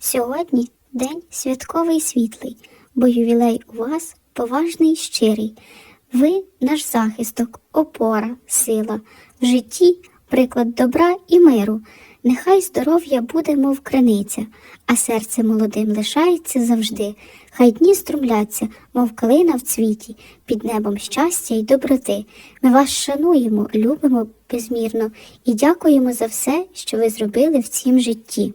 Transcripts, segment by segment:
Сьогодні день святковий світлий, бо ювілей у вас поважний і щирий. Ви наш захисток, опора, сила, в житті приклад добра і миру. Нехай здоров'я буде, мов криниця, а серце молодим лишається завжди. Хай дні струмляться, мов калина в цвіті, під небом щастя й доброти. Ми вас шануємо, любимо безмірно і дякуємо за все, що ви зробили в цім житті.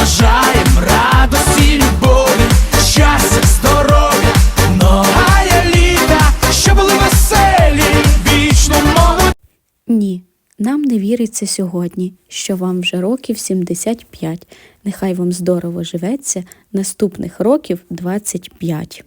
Бажаєм радості, любові, щастя, здоров'я, многая літа, що були веселі, вічно молоді. Ні, нам не віриться сьогодні, що вам вже років 75. Нехай вам здорово живеться наступних років 25.